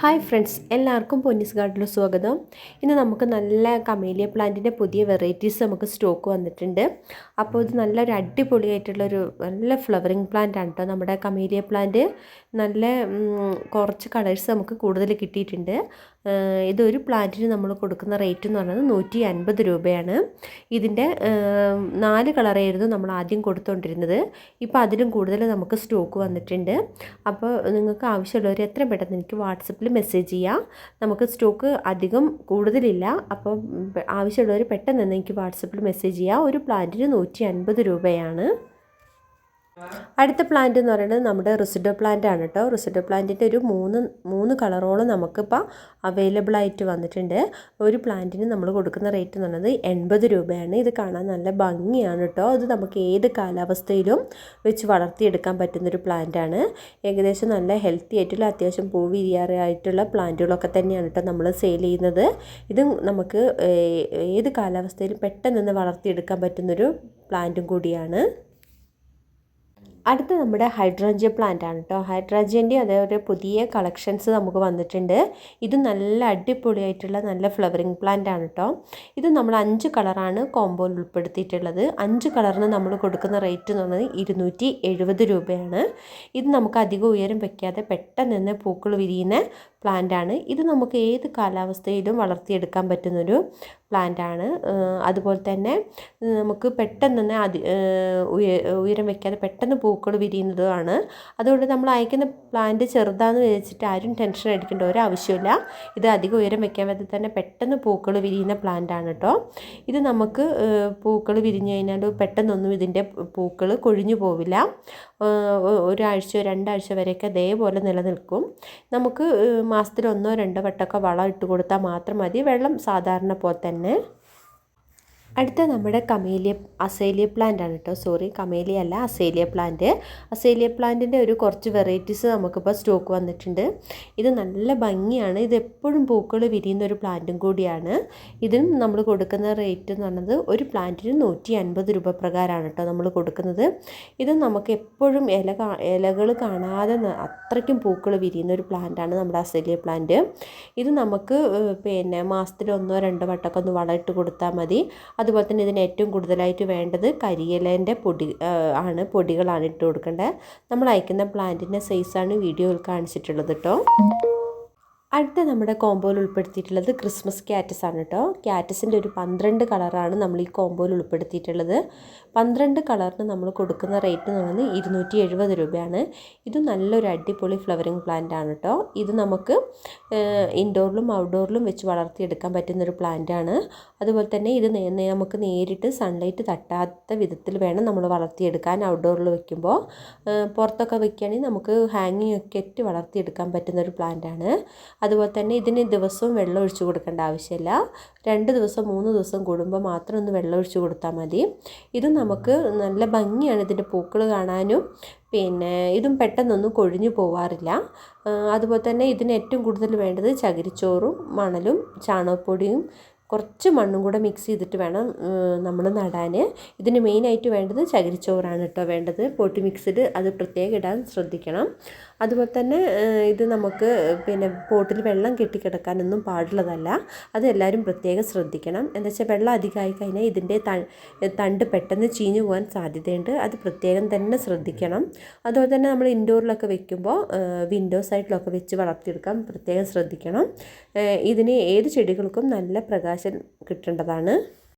Hi friends എല്ലാവർക്കും പൊന്നീസ് ഗാർഡിൽ സ്വാഗതം. ഇന്ന് നമുക്ക് നല്ല കമേലിയ പ്ലാന്റിന്റെ പുതിയ വെറൈറ്റീസ് നമുക്ക് സ്റ്റോക്ക് വന്നിട്ടുണ്ട്. അപ്പോൾ ഇത് നല്ലൊരു അടിപൊളിയായിട്ടുള്ളൊരു നല്ല ഫ്ലവറിങ് പ്ലാന്റ് ആണ് കേട്ടോ നമ്മുടെ കമേലിയ പ്ലാന്റ് നല്ല കുറച്ച് കളേഴ്സ് നമുക്ക് കൂടുതൽ കിട്ടിയിട്ടുണ്ട്. ഇതൊരു പ്ലാന്റിന് നമ്മൾ കൊടുക്കുന്ന റേറ്റ് എന്ന് പറയുന്നത് നൂറ്റി അൻപത് രൂപയാണ്. ഇതിന്റെ നാല് കളറായിരുന്നു നമ്മൾ ആദ്യം കൊടുത്തുകൊണ്ടിരുന്നത് ഇപ്പോൾ അതിലും കൂടുതൽ നമുക്ക് സ്റ്റോക്ക് വന്നിട്ടുണ്ട്. അപ്പോൾ നിങ്ങൾക്ക് ആവശ്യമുള്ളവർ എത്രയും പെട്ടെന്ന് എനിക്ക് വാട്സപ്പിൽ മെസ്സേജ് ചെയ്യാം. നമുക്ക് സ്റ്റോക്ക് അധികം കൂടുതലില്ല. അപ്പോൾ ആവശ്യമുള്ളവർ പെട്ടെന്ന് എനിക്ക് വാട്സപ്പിൽ മെസ്സേജ് ചെയ്യാം. ഒരു പ്ലാന്റിന് നൂറ്റി അൻപത് രൂപയാണ്. അടുത്ത പ്ലാന്റ് എന്ന് പറയുന്നത് നമ്മുടെ റിസിഡോ പ്ലാന്റ് ആണ് കേട്ടോ റിസിഡോ പ്ലാന്റിന്റെ ഒരു മൂന്ന് മൂന്ന് കളറോളം നമുക്കിപ്പോൾ അവൈലബിൾ ആയിട്ട് വന്നിട്ടുണ്ട്. ഒരു പ്ലാന്റിന് നമ്മൾ കൊടുക്കുന്ന റേറ്റ് എന്ന് പറയുന്നത് എൺപത് രൂപയാണ്. ഇത് കാണാൻ നല്ല ഭംഗിയാണ് കേട്ടോ ഇത് നമുക്ക് ഏത് കാലാവസ്ഥയിലും വെച്ച് വളർത്തിയെടുക്കാൻ പറ്റുന്നൊരു ആണ്. ഏകദേശം നല്ല ഹെൽത്തി ആയിട്ടുള്ള അത്യാവശ്യം പൂ വിരിയാറായിട്ടുള്ള പ്ലാന്റുകളൊക്കെ തന്നെയാണ് കേട്ടോ നമ്മൾ സെയിൽ ചെയ്യുന്നത്. ഇത് നമുക്ക് ഏത് കാലാവസ്ഥയിലും പെട്ടെന്ന് വളർത്തിയെടുക്കാൻ പറ്റുന്നൊരു പ്ലാന്റും കൂടിയാണ്. അടുത്ത നമ്മുടെ ഹൈഡ്രോഞ്ചിയ പ്ലാന്റ് ആണ് കേട്ടോ ഹൈഡ്രോഞ്ചിയന്റെ അതേപോലെ പുതിയ കളക്ഷൻസ് നമുക്ക് വന്നിട്ടുണ്ട്. ഇത് നല്ല അടിപൊളിയായിട്ടുള്ള നല്ല ഫ്ലവറിങ് പ്ലാന്റ് ആണ് കേട്ടോ ഇത് നമ്മൾ അഞ്ച് കളറാണ് കോമ്പോയിൽ ഉൾപ്പെടുത്തിയിട്ടുള്ളത്. അഞ്ച് കളറിന് നമ്മൾ കൊടുക്കുന്ന റേറ്റ് എന്ന് പറയുന്നത് ഇരുന്നൂറ്റി രൂപയാണ്. ഇത് നമുക്ക് അധികം ഉയരം വയ്ക്കാതെ പെട്ടെന്ന് പൂക്കൾ വിരിയുന്ന പ്ലാന്റ് ആണ്. ഇത് നമുക്ക് ഏത് കാലാവസ്ഥയിലും വളർത്തിയെടുക്കാൻ പറ്റുന്നൊരു പ്ലാന്റ് ആണ്. അതുപോലെ തന്നെ നമുക്ക് പെട്ടെന്ന് തന്നെ അതി ഉയരം വയ്ക്കാതെ പെട്ടെന്ന് പൂക്കൾ വിരിയുന്നതുമാണ്. അതുകൊണ്ട് നമ്മൾ അയക്കുന്ന പ്ലാന്റ് ചെറുതാന്ന് വെച്ചിട്ട് ആരും ടെൻഷൻ അടിക്കേണ്ട ഒരു ആവശ്യമില്ല ഇത് അധികം ഉയരം വയ്ക്കാൻ പറ്റി തന്നെ പെട്ടെന്ന് പൂക്കൾ വിരിയുന്ന പ്ലാന്റ് ആണ് കേട്ടോ ഇത് നമുക്ക് പൂക്കൾ വിരിഞ്ഞു കഴിഞ്ഞാൽ പെട്ടെന്നൊന്നും ഇതിന്റെ പൂക്കൾ കൊഴിഞ്ഞു പോവില്ല. ഒരാഴ്ചയോ രണ്ടാഴ്ച വരെയൊക്കെ അതേപോലെ നിലനിൽക്കും. നമുക്ക് മാസത്തിൽ ഒന്നോ രണ്ടോ വട്ടമൊക്കെ വളം ഇട്ട് കൊടുത്താൽ മാത്രം മതി. വെള്ളം സാധാരണ പോലെ തന്നെ. അടുത്ത നമ്മുടെ കമേലിയ അസേലിയ പ്ലാന്റ് ആണ് കേട്ടോ സോറി കമേലിയ അല്ല അസേലിയ പ്ലാന്റ് അസേലിയ പ്ലാന്റിന്റെ ഒരു കുറച്ച് വെറൈറ്റീസ് നമുക്കിപ്പോൾ സ്റ്റോക്ക് വന്നിട്ടുണ്ട്. ഇത് നല്ല ഭംഗിയാണ്. ഇത് എപ്പോഴും പൂക്കൾ വിരിയുന്ന ഒരു പ്ലാന്റും കൂടിയാണ്. ഇതിനും നമ്മൾ കൊടുക്കുന്ന റേറ്റ് എന്ന് പറയുന്നത് ഒരു പ്ലാന്റിന് നൂറ്റി അൻപത് രൂപ പ്രകാരമാണ് കേട്ടോ നമ്മൾ കൊടുക്കുന്നത്. ഇത് നമുക്ക് എപ്പോഴും ഇല ഇലകൾ കാണാതെ അത്രയ്ക്കും പൂക്കൾ വിരിയുന്ന ഒരു പ്ലാന്റാണ് നമ്മുടെ അസേലിയ പ്ലാന്റ് ഇത് നമുക്ക് പിന്നെ മാസത്തിൽ ഒന്നോ രണ്ടോ വട്ടമൊക്കെ ഒന്ന് വളമിട്ട് കൊടുത്താൽ മതി. അതുപോലെ തന്നെ ഇതിന് ഏറ്റവും കൂടുതലായിട്ട് വേണ്ടത് കരിയിലേന്റെ പൊടി ആണ്. പൊടികളാണ് ഇട്ട് കൊടുക്കേണ്ടത്. നമ്മൾ അയക്കുന്ന പ്ലാന്റിന്റെ സൈസാണ് വീഡിയോയിൽ കാണിച്ചിട്ടുള്ളത് കേട്ടോ അടുത്ത നമ്മുടെ കോമ്പോയിൽ ഉൾപ്പെടുത്തിയിട്ടുള്ളത് ക്രിസ്മസ് ക്യാറ്റസ് ആണ് കേട്ടോ. ക്യാറ്റസിന്റെ ഒരു പന്ത്രണ്ട് കളറാണ് നമ്മൾ ഈ കോമ്പോയിൽ ഉൾപ്പെടുത്തിയിട്ടുള്ളത്. പന്ത്രണ്ട് കളറിന് നമ്മൾ കൊടുക്കുന്ന റേറ്റ് എന്ന് പറയുന്നത് ഇരുന്നൂറ്റി എഴുപത് രൂപയാണ്. ഇത് നല്ലൊരു അടിപൊളി ഫ്ലവറിങ് പ്ലാന്റ് ആണ് കേട്ടോ. ഇത് നമുക്ക് ഇൻഡോറിലും ഔട്ട്ഡോറിലും വെച്ച് വളർത്തിയെടുക്കാൻ പറ്റുന്നൊരു ആണ്. അതുപോലെ തന്നെ ഇത് നമുക്ക് നേരിട്ട് സൺലൈറ്റ് തട്ടാത്ത വിധത്തിൽ വേണം നമ്മൾ വളർത്തിയെടുക്കാൻ ഔട്ട്ഡോറിൽ വെക്കുമ്പോൾ. പുറത്തൊക്കെ വെക്കുകയാണെങ്കിൽ നമുക്ക് ഹാങ്ങിങ് ഒക്കെ ഇട്ട് വളർത്തിയെടുക്കാൻ പറ്റുന്നൊരു ആണ്. അതുപോലെ തന്നെ ഇതിന് ദിവസവും വെള്ളം ഒഴിച്ചു കൊടുക്കേണ്ട ആവശ്യമില്ല. രണ്ട് ദിവസം മൂന്ന് ദിവസം കൂടുമ്പോൾ മാത്രം ഒന്ന് വെള്ളം ഒഴിച്ചു കൊടുത്താൽ മതി. ഇത് നമുക്ക് നല്ല ഭംഗിയാണ് ഇതിന്റെ പൂക്കൾ കാണാനും. പിന്നെ ഇതും പെട്ടെന്നൊന്നും കൊഴിഞ്ഞു പോവാറില്ല. അതുപോലെ തന്നെ ഇതിന് ഏറ്റവും കൂടുതൽ വേണ്ടത് ചകിരിച്ചോറും മണലും ചാണകപ്പൊടിയും കുറച്ച് മണ്ണും കൂടെ മിക്സ് ചെയ്തിട്ട് വേണം നമ്മൾ നടാൻ. ഇതിന് മെയിനായിട്ട് വേണ്ടത് ചകിരിച്ചോറാണ് കേട്ടോ വേണ്ടത്. പോട്ടി മിക്സ്ഡ് അത് പ്രത്യേകം ഇടാൻ ശ്രദ്ധിക്കണം. അതുപോലെ തന്നെ ഇത് നമുക്ക് പിന്നെ പോട്ടിൽ വെള്ളം കെട്ടിക്കിടക്കാനൊന്നും പാടുള്ളതല്ല. അത് എല്ലാവരും പ്രത്യേകം ശ്രദ്ധിക്കണം. എന്താ വെച്ചാൽ വെള്ളം അധികമായി കഴിഞ്ഞാൽ ഇതിന്റെ തണ്ട് പെട്ടെന്ന് ചീഞ്ഞു പോകാൻ സാധ്യതയുണ്ട്. അത് പ്രത്യേകം തന്നെ ശ്രദ്ധിക്കണം. അതുപോലെ തന്നെ നമ്മൾ ഇൻഡോറിലൊക്കെ വെക്കുമ്പോൾ വിൻഡോ സൈഡിലൊക്കെ വെച്ച് വളർത്തിയെടുക്കാൻ പ്രത്യേകം ശ്രദ്ധിക്കണം. ഇതിന് ഏത് ചെടികൾക്കും നല്ല പ്രകാശം കിട്ടേണ്ടതാണ്.